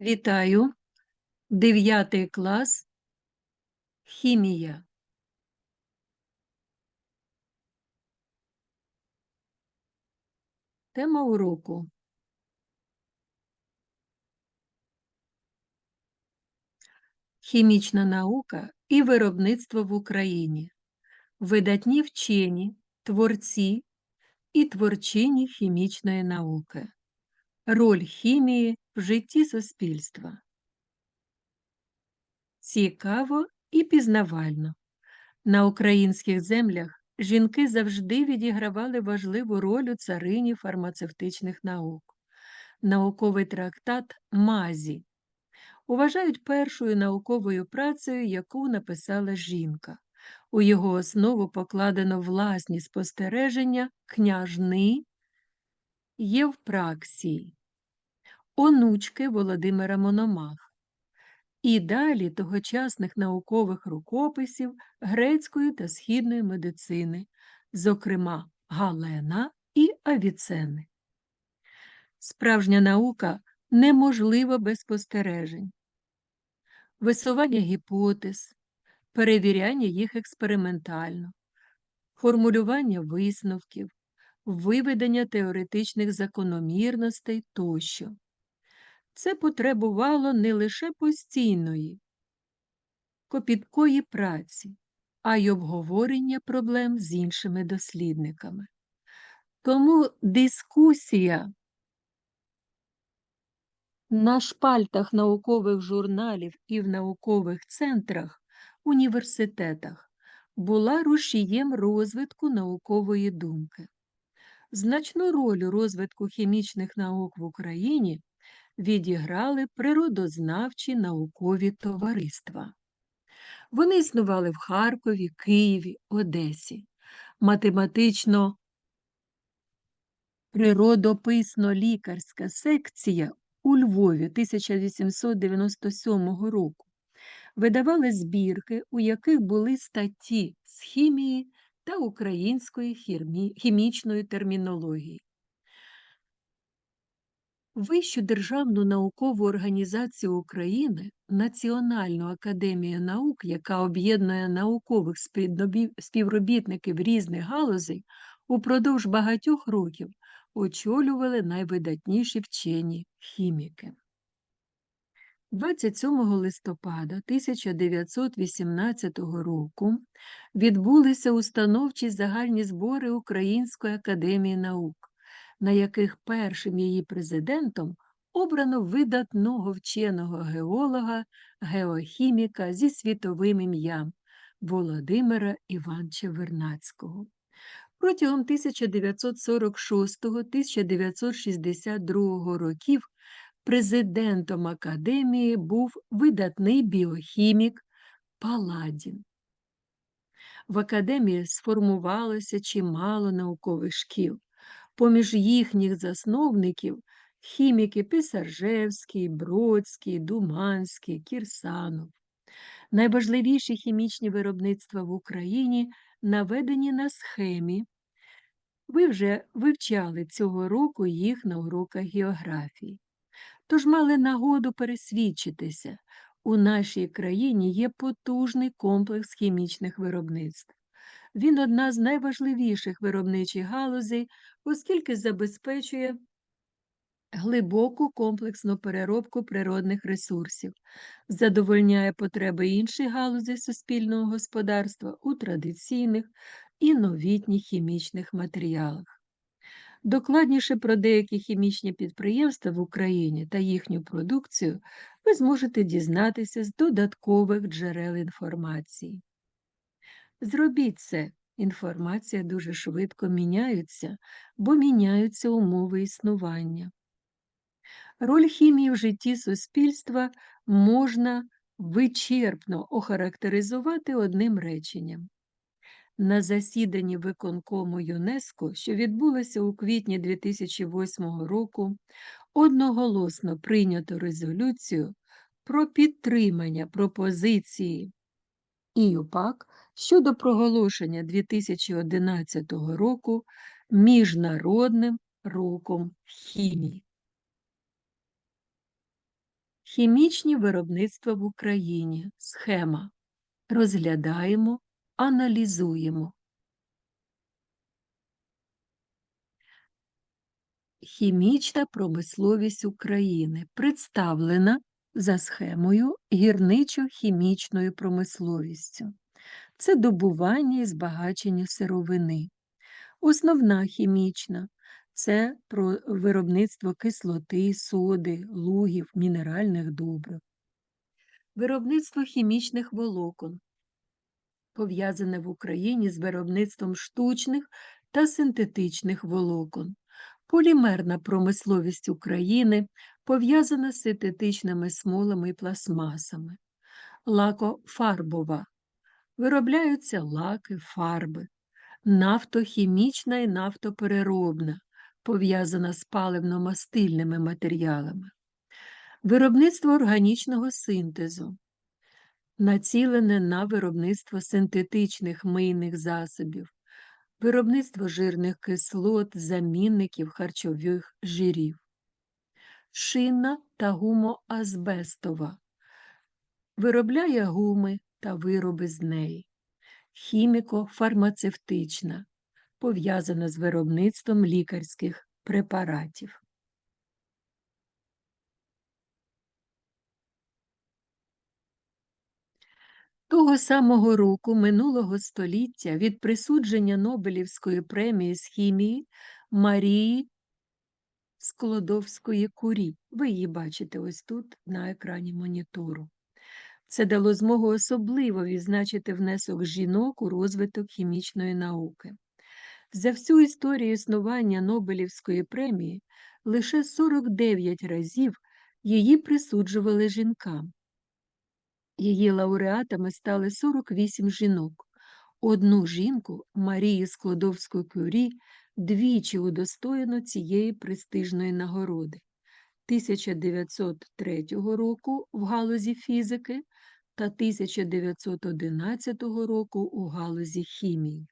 Вітаю! Дев'ятий клас. Хімія. Тема уроку. Хімічна наука і виробництво в Україні. Видатні вчені, творці і творчині хімічної науки. Роль хімії в житті суспільства. Цікаво і пізнавально. На українських землях жінки завжди відігравали важливу роль у царині фармацевтичних наук. Науковий трактат Мазі вважають першою науковою працею, яку написала жінка. У його основу покладено власні спостереження княжни Євпраксії, онучки Володимира Мономаха і далі тогочасних наукових рукописів грецької та східної медицини, зокрема Галена і Авіцени. Справжня наука неможлива без спостережень, висування гіпотез, перевіряння їх експериментально, формулювання висновків, виведення теоретичних закономірностей тощо. Це потребувало не лише постійної, копіткої праці, а й обговорення проблем з іншими дослідниками. Тому дискусія на шпальтах наукових журналів і в наукових центрах, університетах була рушієм розвитку наукової думки. Значну роль у розвитку хімічних наук в Україні відіграли природознавчі наукові товариства. Вони існували в Харкові, Києві, Одесі. Математично природописно-лікарська секція у Львові 1897 року видавали збірки, у яких були статті з хімії та української хімічної термінології. Вищу державну наукову організацію України Національну академію наук, яка об'єднує наукових співробітників різних галузей, упродовж багатьох років очолювали найвидатніші вчені хіміки. 27 листопада 1918 року відбулися установчі загальні збори Української академії наук на яких першим її президентом обрано видатного вченого геолога, геохіміка зі світовим ім'ям Володимира Івановича Вернацького. Протягом 1946-1962 років президентом академії був видатний біохімік Паладін. В академії сформувалося чимало наукових шкіл. Поміж їхніх засновників хіміки Писаржевський, Бродський, Думанський, Кірсанов. Найважливіші хімічні виробництва в Україні наведені на схемі. Ви вже вивчали цього року їх на уроках географії. Тож мали нагоду пересвідчитися, у нашій країні є потужний комплекс хімічних виробництв. Він одна з найважливіших виробничих галузей, оскільки забезпечує глибоку комплексну переробку природних ресурсів, задовольняє потреби інших галузей суспільного господарства у традиційних і новітніх хімічних матеріалах. Докладніше про деякі хімічні підприємства в Україні та їхню продукцію ви зможете дізнатися з додаткових джерел інформації. Зробіть це, інформація дуже швидко міняється, бо міняються умови існування. Роль хімії в житті суспільства можна вичерпно охарактеризувати одним реченням. На засіданні виконкому ЮНЕСКО, що відбулося у квітні 2008 року, одноголосно прийнято резолюцію про підтримання пропозиції ІЮПАК щодо проголошення 2011 року Міжнародним роком хімії. Хімічні виробництва в Україні. Схема. Розглядаємо, аналізуємо. Хімічна промисловість України представлена за схемою гірничо-хімічною промисловістю. Це добування і збагачення сировини. Основна хімічна це про виробництво кислоти, соди, лугів, мінеральних добрив. Виробництво хімічних волокон пов'язане в Україні з виробництвом штучних та синтетичних волокон. Полімерна промисловість України пов'язана з синтетичними смолами і пластмасами. Лакофарбова. Виробляються лаки, фарби. Нафтохімічна і нафтопереробна, пов'язана з паливно-мастильними матеріалами. Виробництво органічного синтезу, націлене на виробництво синтетичних мийних засобів, виробництво жирних кислот, замінників харчових жирів, шинна та гумоазбестова, виробляє гуми та вироби з неї, хіміко-фармацевтична, пов'язана з виробництвом лікарських препаратів. Того самого року минулого століття від присудження Нобелівської премії з хімії Марії Склодовської курі. Ви її бачите ось тут на екрані монітору. Це дало змогу особливо відзначити внесок жінок у розвиток хімічної науки. За всю історію існування Нобелівської премії лише 49 разів її присуджували жінкам. Її лауреатами стали 48 жінок. Одну жінку, Марію Складовську кюрі, двічі удостоєно цієї престижної нагороди 1903 року в галузі фізики та 1911 року у галузі хімії.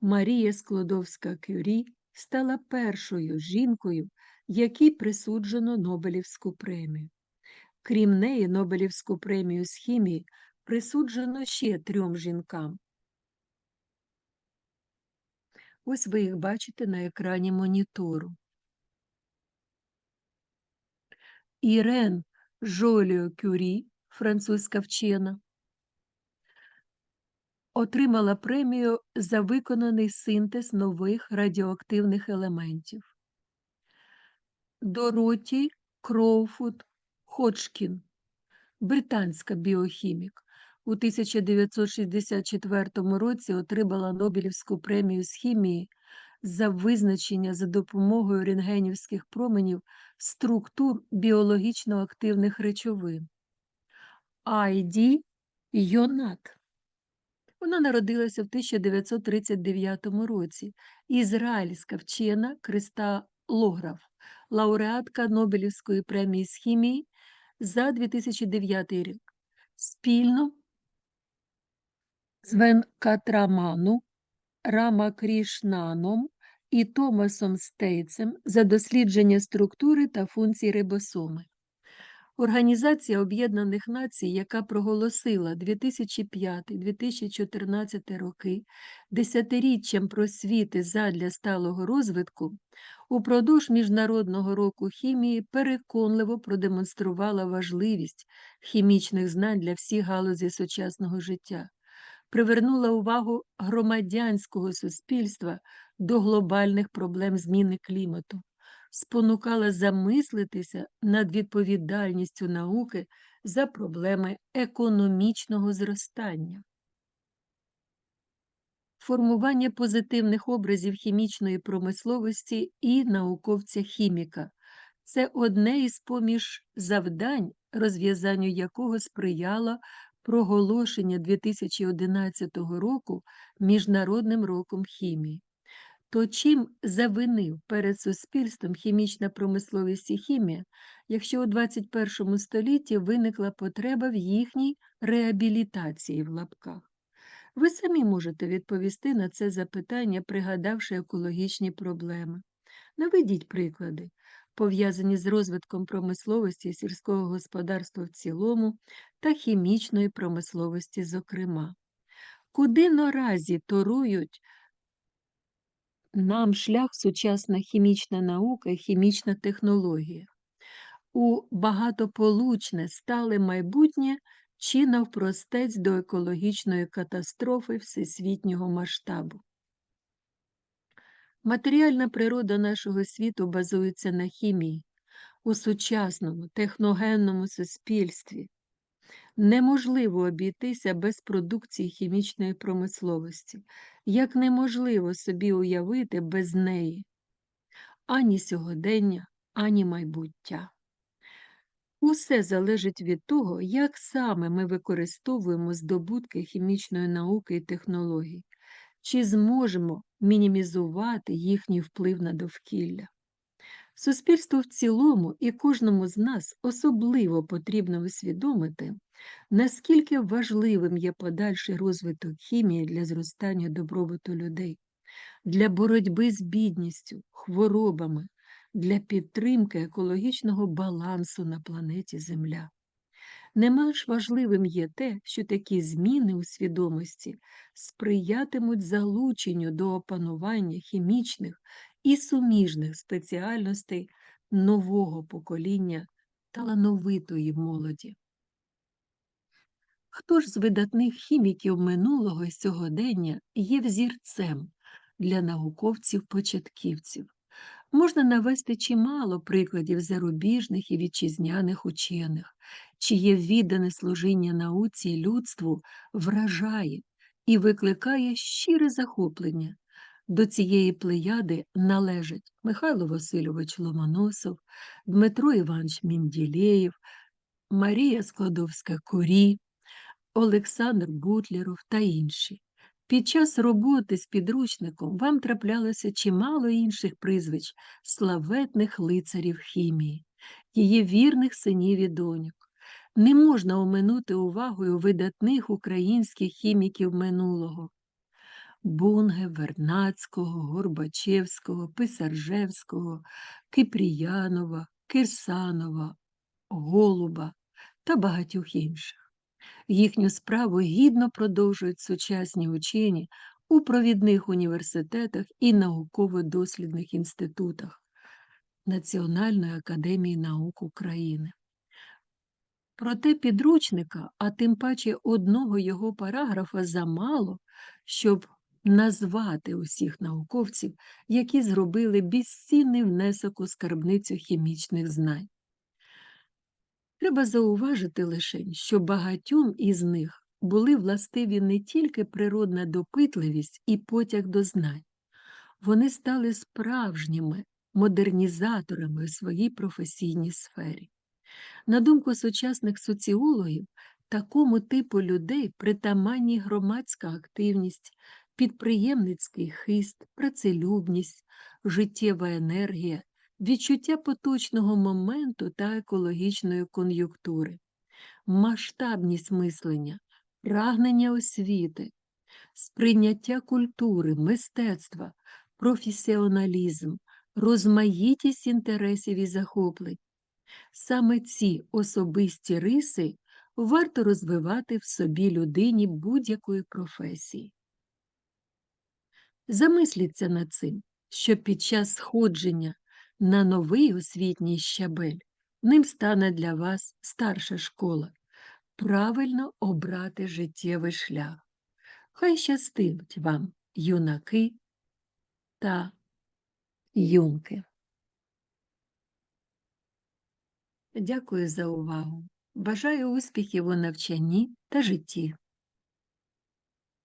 Марія Складовська кюрі стала першою жінкою, якій присуджено Нобелівську премію. Крім неї, Нобелівську премію з хімії присуджено ще трьом жінкам. Ось ви їх бачите на екрані монітору. Ірен Жоліо Кюрі, французька вчена, отримала премію за виконаний синтез нових радіоактивних елементів. Дороті Кроуфуд Ходжкін, британська біохімік, у 1964 році отримала Нобелівську премію з хімії за визначення за допомогою рентгенівських променів структур біологічно активних речовин. Айді Йонат. Вона народилася в 1939 році. Ізраїльська вчена кристалограф, лауреатка Нобелівської премії з хімії за 2009 рік. Спільно з Венкатраману, Рамакрішнаном і Томасом Стейцем за дослідження структури та функцій рибосоми. Організація Об'єднаних Націй, яка проголосила 2005-2014 роки десятиріччям просвіти задля сталого розвитку, упродовж Міжнародного року хімії переконливо продемонструвала важливість хімічних знань для всіх галузей сучасного життя, привернула увагу громадянського суспільства до глобальних проблем зміни клімату спонукала замислитися над відповідальністю науки за проблеми економічного зростання. Формування позитивних образів хімічної промисловості і науковця-хіміка це одне із поміж завдань, розв'язанню якого сприяло проголошення 2011 року Міжнародним роком хімії. То чим завинив перед суспільством хімічна промисловість і хімія, якщо у 21 столітті виникла потреба в їхній реабілітації в лапках? Ви самі можете відповісти на це запитання, пригадавши екологічні проблеми. Наведіть приклади. пов'язані з розвитком промисловості сільського господарства в цілому та хімічної промисловості, зокрема. Куди наразі торують нам шлях сучасна хімічна наука і хімічна технологія? У багатополучне стале майбутнє чи навпростець до екологічної катастрофи всесвітнього масштабу. Матеріальна природа нашого світу базується на хімії. У сучасному техногенному суспільстві неможливо обійтися без продукції хімічної промисловості, як неможливо собі уявити без неї ані сьогодення, ані майбуття. Усе залежить від того, як саме ми використовуємо здобутки хімічної науки і технологій, чи зможемо мінімізувати їхній вплив на довкілля. Суспільству в цілому і кожному з нас особливо потрібно усвідомити, наскільки важливим є подальший розвиток хімії для зростання добробуту людей, для боротьби з бідністю, хворобами, для підтримки екологічного балансу на планеті Земля. Не менш важливим є те, що такі зміни у свідомості сприятимуть залученню до опанування хімічних і суміжних спеціальностей нового покоління талановитої молоді. Хто ж з видатних хіміків минулого і сьогодення є взірцем для науковців-початківців? Можна навести чимало прикладів зарубіжних і вітчизняних учених, чиє віддане служіння науці людству вражає і викликає щире захоплення. До цієї плеяди належать Михайло Васильович Ломоносов, Дмитро Іванович Мінділеєв, Марія Складовська Курі, Олександр Бутлеров та інші. Під час роботи з підручником вам траплялося чимало інших прізвищ славетних лицарів хімії, її вірних синів і доньок. Не можна оминути увагою видатних українських хіміків минулого Бунге, Вернацького, Горбачевського, Писаржевського, Кипріянова, Кирсанова, Голуба та багатьох інших. Їхню справу гідно продовжують сучасні учені у провідних університетах і науково-дослідних інститутах Національної академії наук України. Проте підручника, а тим паче одного його параграфа замало, щоб назвати усіх науковців, які зробили безцінний внесок у скарбницю хімічних знань. Треба зауважити лише, що багатьом із них були властиві не тільки природна допитливість і потяг до знань, вони стали справжніми модернізаторами у своїй професійній сфері. На думку сучасних соціологів, такому типу людей притаманні громадська активність, підприємницький хист, працелюбність, життєва енергія, відчуття поточного моменту та екологічної кон'юнктури, масштабність мислення, прагнення освіти, сприйняття культури, мистецтва, професіоналізм, розмаїтість інтересів і захоплень. Саме ці особисті риси варто розвивати в собі людині будь-якої професії. Замисліться над цим, що під час сходження на новий освітній щабель ним стане для вас старша школа. Правильно обрати життєвий шлях. Хай щастить вам, юнаки та юнки. Дякую за увагу. Бажаю успіхів у навчанні та житті.